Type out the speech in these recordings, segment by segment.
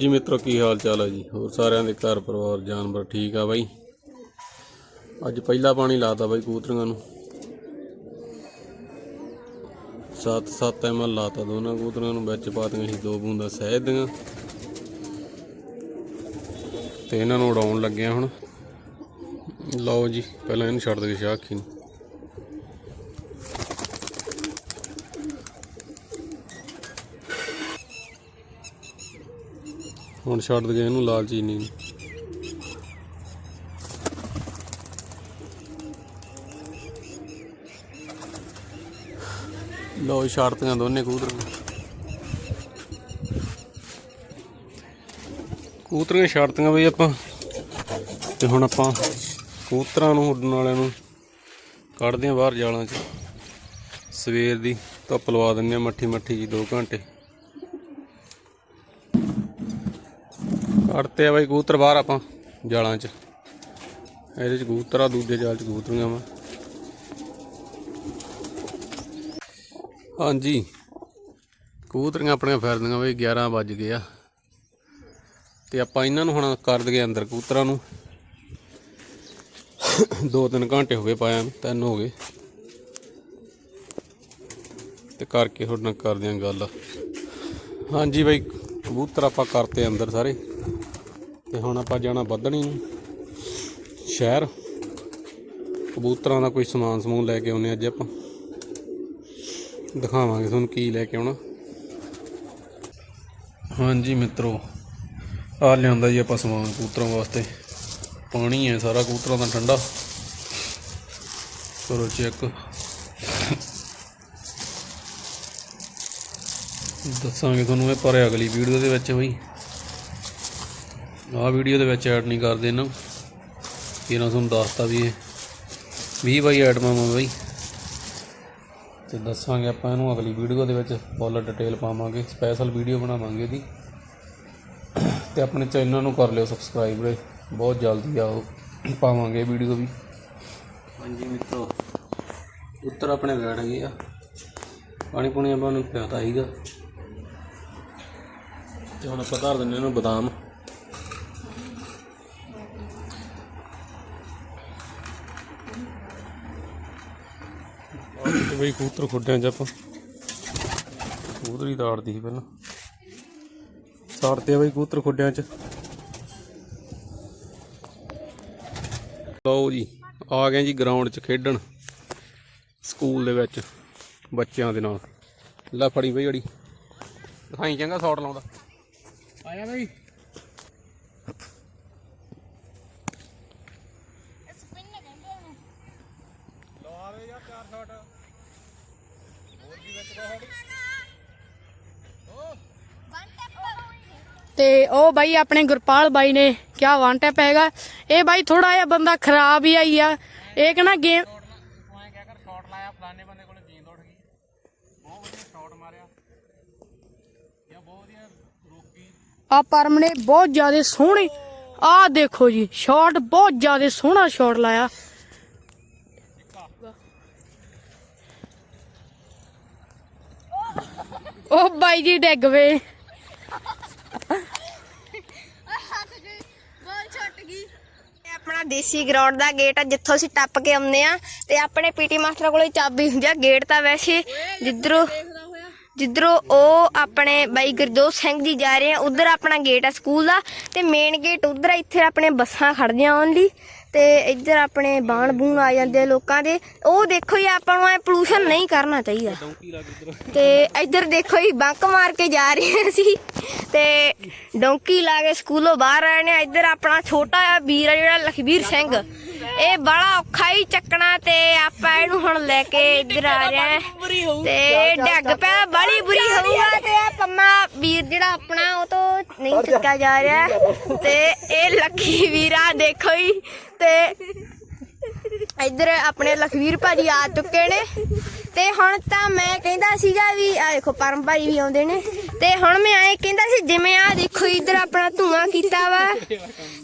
ਜੀ ਮਿੱਤਰੋ, ਕੀ ਹਾਲ ਚਾਲ ਹੈ ਜੀ? ਹੋਰ ਸਾਰਿਆਂ ਦੇ ਘਰ ਪਰਿਵਾਰ, ਜਾਨਵਰ ਠੀਕ ਆ ਬਾਈ? ਅੱਜ ਪਹਿਲਾ ਪਾਣੀ ਲਾਤਾ ਬਾਈ ਕੂਤਰੀਆਂ ਨੂੰ। 7-7 ਐਮਐਲ ਲਾਤਾ ਦੋਨਾਂ ਕੂਤਰੀਆਂ ਨੂੰ, ਵਿੱਚ ਪਾਤੀਆਂ ਸੀ ਦੋ ਬੂੰਦਾਂ ਸ਼ਹਿਦ ਦੀਆਂ। ਤੇ ਇਹਨਾਂ ਨੂੰ ਉਡਾਉਣ ਲੱਗਿਆ ਹੁਣ। ਲਓ ਜੀ, ਪਹਿਲਾਂ ਇਹਨੂੰ ਛੱਡ ਦੇ ਸ਼ਾਖੀ ਨੂੰ। ਹੁਣ ਛੱਡ ਦੇ ਇਹਨੂੰ ਲਾਲ ਚੀਨੀ ਨੂੰ। ਲਓ ਜੀ, ਦੋਨੇ ਕਬੂਤਰੀਆਂ ਕੂਤਰੀਆਂ ਛੱਡਤੀਆਂ ਬਈ ਆਪਾਂ। ਤੇ ਹੁਣ ਆਪਾਂ ਕੂਤਰਾਂ ਨੂੰ ਉੱਡਣ ਵਾਲਿਆਂ ਨੂੰ ਕੱਢਦੇ ਆਂ ਬਾਹਰ ਜਾਲਾਂ 'ਚ। ਸਵੇਰ ਦੀ ਧੁੱਪ ਲਵਾ ਦਿੰਦੇ ਆ ਮੱਠੀ ਮੱਠੀ ਜੀ 2 ਘੰਟੇ। ਕੱਢਤੇ ਆ ਬਾਈ ਕਬੂਤਰ ਬਾਹਰ ਆਪਾਂ, ਜਾਲਾਂ 'ਚ। ਇਹਦੇ 'ਚ ਕਬੂਤਰ ਆ, ਦੂਜੇ ਜਾਲ 'ਚ ਕਬੂਤਰੀਆਂ ਵਾ ਹਾਂਜੀ। ਕਬੂਤਰੀਆਂ ਆਪਣੀਆਂ ਫਿਰਦੀਆਂ ਬਈ 11 ਵੱਜ ਗਏ ਆ। ਤੇ ਆਪਾਂ ਇਹਨਾਂ ਨੂੰ ਹੁਣ ਕਰ ਦਈਏ ਅੰਦਰ ਕਬੂਤਰਾਂ ਨੂੰ। ਦੋ ਤਿੰਨ ਘੰਟੇ ਹੋ ਗਏ ਪਾਇਆ ਤਿੰਨ ਹੋ ਗਏ। ਤੇ ਕਰਕੇ ਤੁਹਾਡੇ ਨਾਲ ਕਰਦੇ ਆਂ ਗੱਲ। ਹਾਂਜੀ ਬਾਈ, ਕਬੂਤਰ ਆਪਾਂ ਕਰਤੇ ਅੰਦਰ ਸਾਰੇ। ਤੇ ਹੁਣ ਆਪਾਂ ਜਾਣਾ ਬੱਧਣੀ ਨੂੰ। ਸ਼ਹਿਰ। ਕਬੂਤਰਾਂ ਦਾ ਕੋਈ ਸਮਾਨ ਸਮੂਨ ਲੈ ਕੇ ਆਉਨੇ ਅੱਜ ਆਪਾਂ। ਦਿਖਾਵਾਂਗੇ ਤੁਹਾਨੂੰ ਕੀ ਲੈ ਕੇ ਆਉਣਾ। ਹਾਂਜੀ ਮਿੱਤਰੋ ਆ ਲਿਆਂਦਾ ਜੀ ਆਪਾਂ ਸਮਾਨ ਕਬੂਤਰਾਂ ਵਾਸਤੇ। ਪਾਣੀ ਹੈ ਸਾਰਾ ਕਬੂਤਰਾਂ ਦਾ ਠੰਡਾ। ਕਰੋ ਚੈੱਕ ਦੱਸਾਂਗੇ ਤੁਹਾਨੂੰ ਇਹ ਪਰ ਅਗਲੀ ਵੀਡੀਓ ਦੇ ਵਿੱਚ ਬਈ। ਆਹ ਵੀਡੀਓ ਦੇ ਵਿੱਚ ਐਡ ਨਹੀਂ ਕਰਦੇ ਇਹਨਾਂ ਇਹਨਾਂ ਤੁਹਾਨੂੰ ਦੱਸਤਾ ਵੀ ਇਹ 20 ਬਾਈ ਆਈਟਮਾਂ ਵਾ ਬਾਈ ਤੇ ਦੱਸਾਂਗੇ ਆਪਾਂ ਇਹਨੂੰ ਅਗਲੀ ਵੀਡੀਓ ਦੇ ਵਿੱਚ ਫੁੱਲ ਡਿਟੇਲ ਪਾਵਾਂਗੇ ਸਪੈਸ਼ਲ ਵੀਡੀਓ ਬਣਾਵਾਂਗੇ ਇਹਦੀ। ਤੇ ਆਪਣੇ ਚੈਨਲ ਨੂੰ ਕਰ ਲਿਓ ਸਬਸਕ੍ਰਾਈਬ ਰੇ ਬਹੁਤ ਜਲਦੀ ਆਓ, ਪਾਵਾਂਗੇ ਵੀਡੀਓ ਵੀ। ਹਾਂਜੀ ਮਿੱਤਰੋ, ਉੱਤਰ ਆਪਣੇ ਬੈਠ ਗਏ ਆ। ਪਾਣੀ ਪੁਣੀ ਆਪਾਂ ਨੂੰ ਪਿਆਤਾ ਸੀਗਾ। ਤੇ ਹੁਣ ਆਪਾਂ ਧਰ ਦਿੰਦੇ ਇਹਨੂੰ ਬਦਾਮ। ਬਈ ਕਬੂਤਰ ਖੁੱਡਿਆਂ ਚ ਆਪਾਂ। ਕਬੂਤਰ ਹੀ ਤਾੜਦੀ ਸੀ ਪਹਿਲਾਂ। ਤਾੜਤੇ ਆ ਬਈ ਕਬੂਤਰ ਖੁੱਡਿਆਂ ਚ ਲਓ ਜੀ ਆ ਗਏ ਜੀ ਗਰਾਊਂਡ 'ਚ ਖੇਡਣ। ਸਕੂਲ ਦੇ ਵਿੱਚ ਬੱਚਿਆਂ ਦੇ ਨਾਲ। ਲੈ ਫੜੀ ਬਈ ਜੜੀ ਦਿਖਾਈ ਚੰਗਾ ਸ਼ਾਟ ਲਾਉਂਦਾ। ਆਇਆ ਬਈ। ਤੇ ਉਹ ਬਾਈ ਆਪਣੇ ਗੁਰਪਾਲ ਬਾਈ ਨੇ, ਕਿਆ ਵਨ ਟੈਪ ਹੈਗਾ। ਇਹ ਬਾਈ ਥੋੜਾ ਜਿਹਾ ਬੰਦਾ ਖਰਾਬ ਹੀ ਆਈ ਆ। ਇਹ ਕਹਿੰਦਾ ਗੇਮ ਆ ਪਰਮ ਨੇ ਬਹੁਤ ਜ਼ਿਆਦਾ ਸੋਹਣੇ ਆ ਦੇਖੋ ਜੀ ਸ਼ਾਟ ਬਹੁਤ ਜ਼ਿਆਦਾ ਸੋਹਣਾ ਸ਼ਾਟ ਲਾਇਆ। ਉਹ ਬਾਈ ਜੀ ਡਿੱਗ ਵੇ ਆਪਣਾ ਦੇਸੀ ਗਰਾਊਂਡ ਦਾ ਗੇਟ ਆ, ਜਿੱਥੋਂ ਅਸੀਂ ਟੱਪ ਕੇ ਆਉਂਦੇ ਆ ਤੇ ਆਪਣੇ ਪੀਟੀ ਮਾਸਟਰ ਕੋਲੇ ਚਾਬੀ ਹੁੰਦੀ ਆ ਗੇਟ ਤਾਂ ਵੈਸੇ ਜਿੱਧਰੋਂ ਜਿੱਧਰੋਂ ਉਹ ਆਪਣੇ ਬਾਈ ਗੁਰਜੋਤ ਸਿੰਘ ਜੀ ਜਾ ਰਹੇ ਆ, ਉਧਰ ਆਪਣਾ ਗੇਟ ਆ ਸਕੂਲ ਦਾ ਤੇ ਮੇਨ ਗੇਟ ਉਧਰ ਇੱਥੇ ਆਪਣੇ ਬੱਸਾਂ ਖੜਦੀਆਂ ਓਨਲੀ ਤੇ ਇੱਧਰ ਆਪਣੇ ਬਾਣ ਬੂਣ ਆ ਜਾਂਦੇ ਲੋਕਾਂ ਦੇ। ਉਹ ਦੇਖੋ ਜੀ, ਆਪਾਂ ਨੂੰ ਐ ਪੋਲੂਸ਼ਨ ਨਹੀਂ ਕਰਨਾ ਚਾਹੀਦਾ। ਤੇ ਇੱਧਰ ਦੇਖੋ ਜੀ, ਬੰਕ ਮਾਰ ਕੇ ਜਾ ਰਹੇ ਅਸੀਂ। ਤੇ ਡੌਂਕੀ ਲਾ ਕੇ ਸਕੂਲੋਂ ਬਾਹਰ ਆਏ ਨੇ। ਇੱਧਰ ਆਪਣਾ ਛੋਟਾ ਜਿਹਾ ਵੀਰ ਆ ਜਿਹੜਾ, ਲਖਬੀਰ ਸਿੰਘ। ਇਹ ਬੜਾ ਔਖਾ ਹੀ ਚੱਕਣਾ ਤੇ ਆਪਾਂ ਇਹਨੂੰ ਹੁਣ ਲੈ ਕੇ ਇੱਧਰ ਆ ਰਹੇ ਹਾਂ ਤੇ ਡੱਗ ਪਿਆ ਬੜੀ ਬੁਰੀ ਹੋਊਗਾ ਤੇ ਇਹ ਪੰਮਾ ਵੀਰ ਜਿਹੜਾ ਆਪਣਾ ਉਹ ਤੋਂ ਨਹੀਂ ਚੱਕਿਆ ਜਾ ਰਿਹਾ। ਤੇ ਇਹ ਲੱਖੀ ਵੀਰਾ ਦੇਖੋ ਹੀ ਤੇ ਇੱਧਰ ਆਪਣੇ ਲਖਵੀਰ ਭਾਜੀ ਆ ਚੁੱਕੇ ਨੇ। ਤੇ ਹੁਣ ਤਾਂ ਮੈਂ ਕਹਿੰਦਾ ਸੀਗਾ ਵੀ ਆ ਦੇਖੋ ਪਰਮ ਭਾਜੀ ਵੀ ਆਉਂਦੇ ਨੇ। ਤੇ ਹੁਣ ਮੈਂ ਐ ਕਹਿੰਦਾ ਸੀ ਜਿਵੇਂ ਆ ਦੇਖੋ ਇੱਧਰ ਆਪਣਾ ਧੂਆਂ ਕੀਤਾ ਵਾ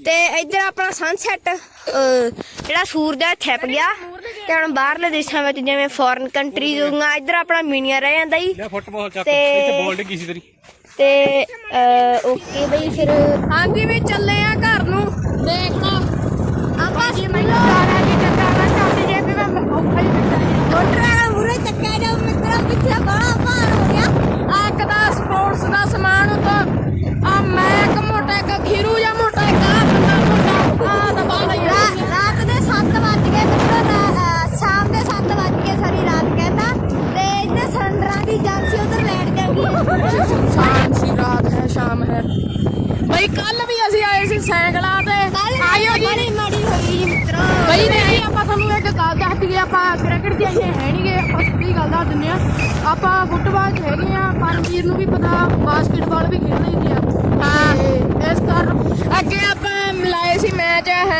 ਤੇ ਇੱਧਰ ਆਪਣਾ ਸਨਸੈਟ ਜਿਹੜਾ ਸੂਰਜ ਆ ਛਿਪ ਗਿਆ ਤੇ ਹੁਣ ਬਾਹਰਲੇ ਦੇਸ਼ਾਂ ਵਿੱਚ ਜਿਵੇਂ ਫੋਰਨ ਕੰਟਰੀਜ਼ ਹੋਈਆਂ ਇੱਧਰ ਆਪਣਾ ਮੀਨੀਆ ਰਹਿ ਜਾਂਦਾ ਜੀ। ਲੈ ਫੁੱਟਬਾਲ ਚੱਕ ਤੇ- ਇੱਥੇ ਬਾਲ ਡਿੱਗੀ ਸੀ ਤੇਰੀ। ਤੇ ਓਕੇ ਬਈ ਫਿਰ ਹਾਂਜੀ ਵੀ ਚੱਲੇ ਆ ਘਰ ਨੂੰ। ਦੇਖਣਾ ਆਪਾਂ ਜੀ ਮੈਨੂੰ ਸਾਰਾ ਕੀ ਚੰਗਾ ਨਾ ਚੱਲਦੀ ਜੇ ਮੈਂ ਔਖਾ ਹੀ ਬੈਠਾ ਮੋਟਰ ਵਾਲਾ ਮੂਰੇ ਚੱਕਿਆ ਜਾਊ ਮਿੱਤਰਾ ਪਿੱਛੇ ਬੜਾ ਗੱਲ ਦੱਸ ਦਈਏ ਆਪਾਂ ਕ੍ਰਿਕਟ ਦੀ ਆਈਏ ਹੈ ਨਹੀਂਗੇ ਆਪਾਂ ਸਿੱਧੀ ਗੱਲ ਦੱਸ ਦਿੰਦੇ ਆ। ਆਪਾਂ ਫੁੱਟਬਾਲ 'ਚ ਹੈਗੇ ਆ ਪਰਮਵੀਰ ਨੂੰ ਵੀ ਪਤਾ ਬਾਸਕਟਬਾਲ ਵੀ ਖੇਡ ਲਈਦੀ ਆ। ਹਾਂ ਇਸ ਕਾਰਨ ਅੱਗੇ ਆਪਾਂ ਮਿਲਾਏ ਸੀ ਮੈਚ ਹੈਂਡਬਾਲ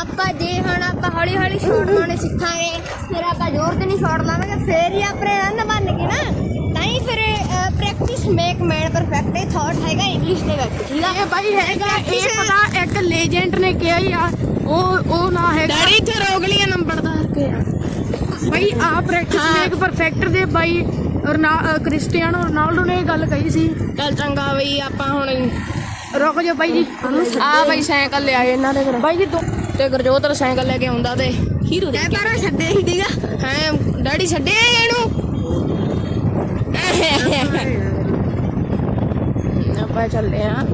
ਆਪਾਂ ਜੇ ਹੁਣ ਆਪਾਂ ਹੌਲੀ ਹੌਲੀ ਸ਼ਾਟ ਲਾਉਣੇ ਸਿੱਖਾਂਗੇ ਫਿਰ ਆਪਾਂ ਜ਼ੋਰ ਤੇ ਨਹੀਂ ਸ਼ਾਟ ਲਾਵਾਂਗੇ ਫਿਰ ਹੀ ਆਪਣੇ ਰਨ ਬਣਨਗੇ ਨਾ। ਤਾਂ ਹੀ ਫਿਰ ਪ੍ਰੈਕਟਿਸ ਮੇਕ ਮੈਨ ਪਰਫੈਕਟ ਇਹ ਥਾਟ ਹੈਗਾ ਇੰਗਲਿਸ਼ ਦੇ ਵਿੱਚ ਠੀਕ ਆ? ਇਹ ਬਾਈ ਹੈਗਾ ਇਹ ਪਤਾ ਇੱਕ ਲੈਜੈਂਡ ਨੇ ਕਿਹਾ ਹੀ ਆ ਉਹ ਉਹ ਨਾ ਹੈਗਾ। ਡੈਡੀ ਇੱਥੇ ਰੋਕ ਲਿਆ ਨੰਬਰਦਾਰ ਕੇ ਬਾਈ ਆ ਪ੍ਰੈਕਟਿਸ ਮੇਕ ਪਰਫੈਕਟ ਦੇ ਬਾਈ ਕ੍ਰਿਸਟੀਆਨੋ ਰੋਨਾਲਡੋ ਨੇ ਇਹ ਗੱਲ ਕਹੀ ਸੀ। ਚੱਲ ਚੰਗਾ ਬਈ ਆਪਾਂ ਹੁਣ ਰੁਕ ਜਾ ਬਾਈ ਜੀ। ਆ ਬਾਈ ਸਾਈਕਲ ਲਿਆਏ ਇਹਨਾਂ ਦੇ ਘਰ। ਬਾਈ ਜੀ ਦੋ ਤੇ ਗੁਰਜੋਤ ਦਾ ਸਾਈਕਲ ਲੈ ਕੇ ਆਉਂਦਾ ਤੇ ਹੀਰੋ ਦੇ ਪਰ ਛੱਡੇ ਸੀ ਠੀਕ ਆ? ਹੈ ਡੈਡੀ ਛੱਡੇ ਇਹਨੂੰ? ਆਪਾਂ ਚੱਲਦੇ ਆ।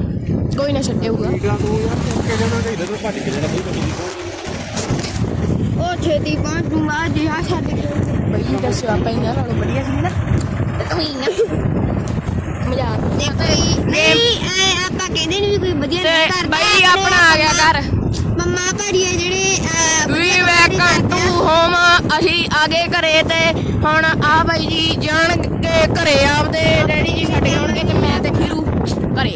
ਕੋਈ ਨਾ ਛੱਡੇਊਗਾ ਉਹ ਛੇਤੀ ਪਹੁੰਚ ਜੂਗਾ ਜੇ ਆ ਛੱਡ ਕੇ। ਬਈ ਦੱਸੋ ਆਪਾਂ ਇਹਨਾਂ ਨਾਲੋਂ ਵਧੀਆ ਸੀ ਨਾ। ਤੇ ਤੂੰ ਹੀ ਨਾ। ਮਜ਼ਾਕ। ਦੇਖੋ ਜੀ ਨਹੀਂ ਐ ਕਹਿੰਦੇ ਨਹੀਂ ਵੀ ਕੋਈ ਵਧੀਆ ਤੇ ਨਹੀਂ ਕਰਦਾ ਬਾਈ ਆਪਣਾ ਆ ਗਿਆ ਘਰ। ਮੰਮਾ ਭਾੜੀਆ ਜਿਹੜੇ ਅਹ, ਵੀ ਵਧੀਆ ਵੈਲਕਮ ਕਰਦੇ ਟੂ ਆ। ਹੋਮ ਅਸੀਂ ਆਗੇ ਘਰੇ ਤੇ ਹੁਣ ਆ ਬਾਈ ਜੀ ਜਾਣਗੇ ਘਰੇ ਆਪਦੇ ਡੈਡੀ ਜੀ ਛੱਡ ਕੇ ਆਉਣਗੇ ਤੇ ਮੈਂ ਤੇ ਖੀਰੂ ਘਰੇ।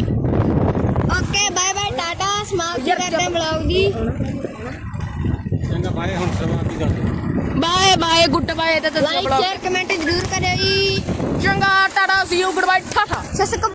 Okay bye bye tata. ਸਮਾਪਤ ਕਰਦੇ ਹਾਂ ਬਲੌਗ ਦੀ। ਚੰਗਾ ਬਾਏ ਹੁਣ ਸਮਾਪਤੀ ਕਰ ਬਾਏ ਬਾਏ ਗੁੱਡ ਬਾਏ ਤੇ ਦੱਸੋ ਲਾਈਕ ਬਲੌਗ ਸ਼ੇਅਰ ਕਮੈਂਟ ਜ਼ਰੂਰ ਕਰਿਓ ਜੀ। ਚੰਗਾ tata see you good bye ਠਾਠਾ Akal.